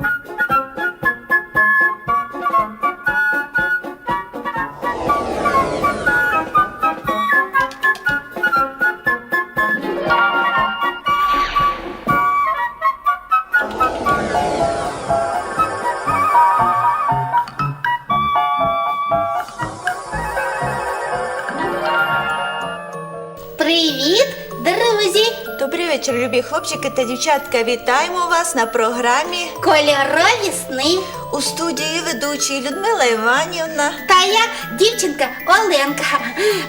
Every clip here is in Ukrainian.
you вечір, любі хлопчики та дівчатка. Вітаємо вас на програмі Кольорові сни. у студії ведучої Людмила Іванівна. Та я дівчинка Оленка.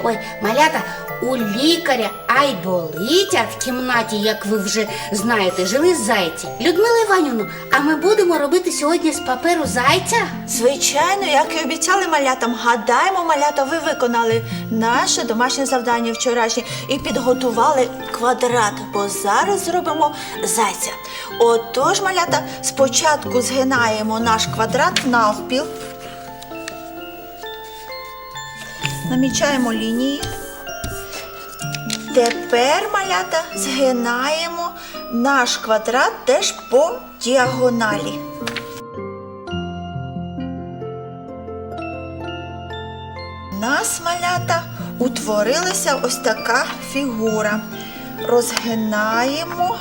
Ой, малята, у лікаря Айболитя в кімнаті, як ви вже знаєте, жили зайці. Людмила Іванівна, а ми будемо робити сьогодні з паперу зайця? Звичайно, як і обіцяли малятам, гадаємо, малята, ви виконали наше домашнє завдання вчорашнє і підготували квадрат, бо зараз зробимо зайця. Отож, малята, спочатку згинаємо наш квадрат навпіл. Намічаємо лінії. Тепер, малята, згинаємо наш квадрат теж по діагоналі. У нас малята утворилася ось така фігура. Розгинаємо,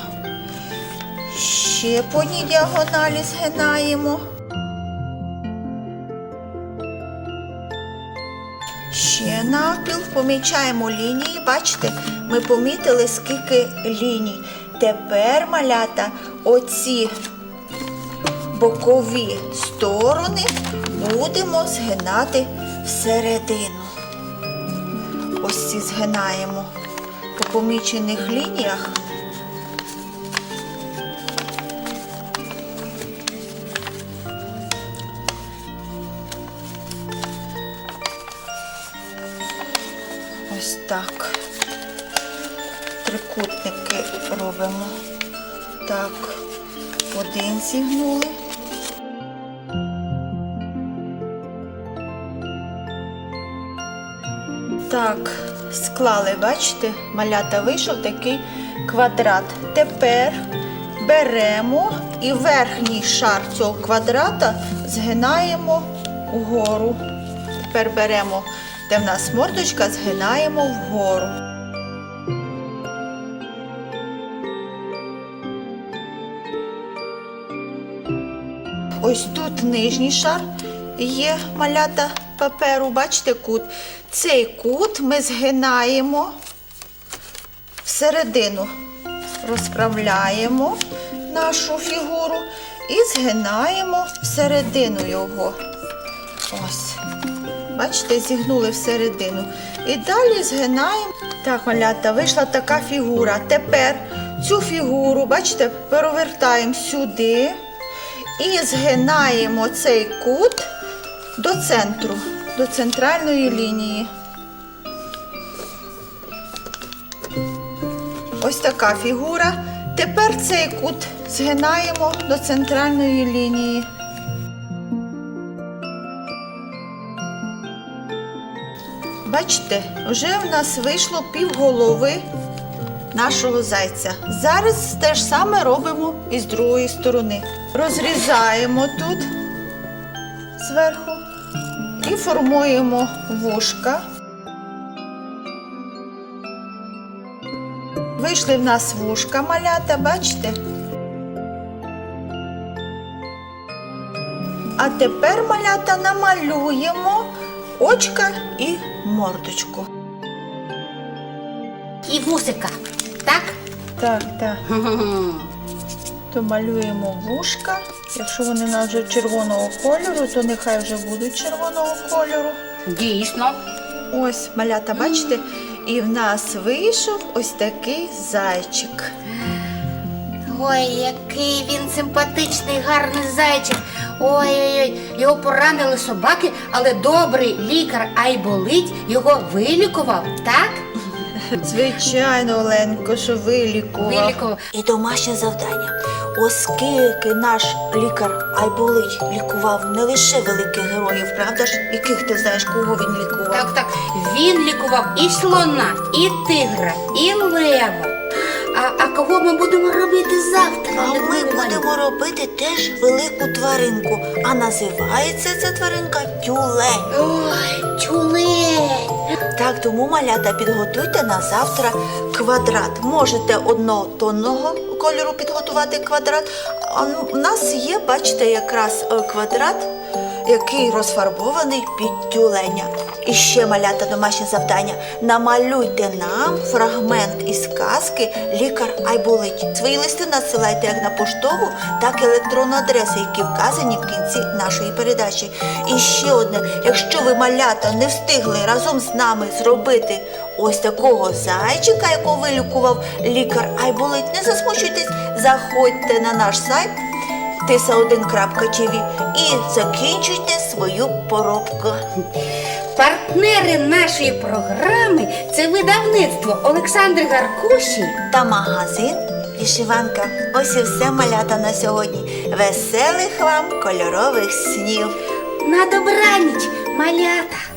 ще по одній діагоналі згинаємо. Ще навпіл помічаємо лінії. Бачите, ми помітили, скільки ліній. Тепер малята оці бокові сторони будемо згинати всередину. Ось ці згинаємо по помічених лініях. Так. Трикутники робимо. Так, один зігнули. Так, склали, бачите, малята вийшов такий квадрат. Тепер беремо і верхній шар цього квадрата згинаємо вгору. Тепер беремо, де в нас мордочка, згинаємо вгору. Ось тут нижній шар є малята паперу, бачите кут. Цей кут ми згинаємо всередину, розправляємо нашу фігуру і згинаємо всередину його. Ось. Бачите, зігнули всередину. І далі згинаємо. Так, малята, вийшла така фігура. Тепер цю фігуру, бачите, перевертаємо сюди і згинаємо цей кут до центру, до центральної лінії. Ось така фігура. Тепер цей кут згинаємо до центральної лінії. Бачите, вже в нас вийшло півголови нашого зайця. Зараз те ж саме робимо і з другої сторони. Розрізаємо тут зверху і формуємо вушка. Вийшли в нас вушка малята, бачите? А тепер малята намалюємо очка і мордочку. І вусика. Так? Так, так. То малюємо вушка. Якщо вони в нас вже червоного кольору, то нехай вже будуть червоного кольору. Дійсно. Ось, малята, бачите? І в нас вийшов ось такий зайчик. Ой, який він симпатичний, гарний зайчик. Ой-ой-ой, його поранили собаки, але добрий лікар Айболить його вилікував, так? Звичайно, Оленко, що вилікував. Вилікував. І домашнє завдання. Оскільки наш лікар Айболить лікував не лише великих героїв, правда ж? Яких ти знаєш, кого він лікував? Так, так. Він лікував і слона, і тигра, і лева. А, а кого ми будемо робити завтра? А ми будемо робити теж велику тваринку, а називається ця тваринка тюлень. Ой, тюлень. Так, тому малята підготуйте на завтра квадрат. Можете однотонного кольору підготувати квадрат. А у нас є, бачите, якраз е, квадрат, який розфарбований під тюленя. І ще малята домашнє завдання. Намалюйте нам фрагмент із казки Лікар Айболить. Свої листи надсилайте як на поштову, так і електронну адресу, які вказані в кінці нашої передачі. І ще одне, якщо ви малята не встигли разом з нами зробити ось такого зайчика, якого вилікував лікар Айболить, не засмучуйтесь, заходьте на наш сайт tisa1.tv і закінчуйте свою поробку. Партнери нашої програми це видавництво Олександр Гаркуші. та магазин Вішиванка. Ось і все малята на сьогодні. Веселих вам кольорових снів! На добраніч, малята.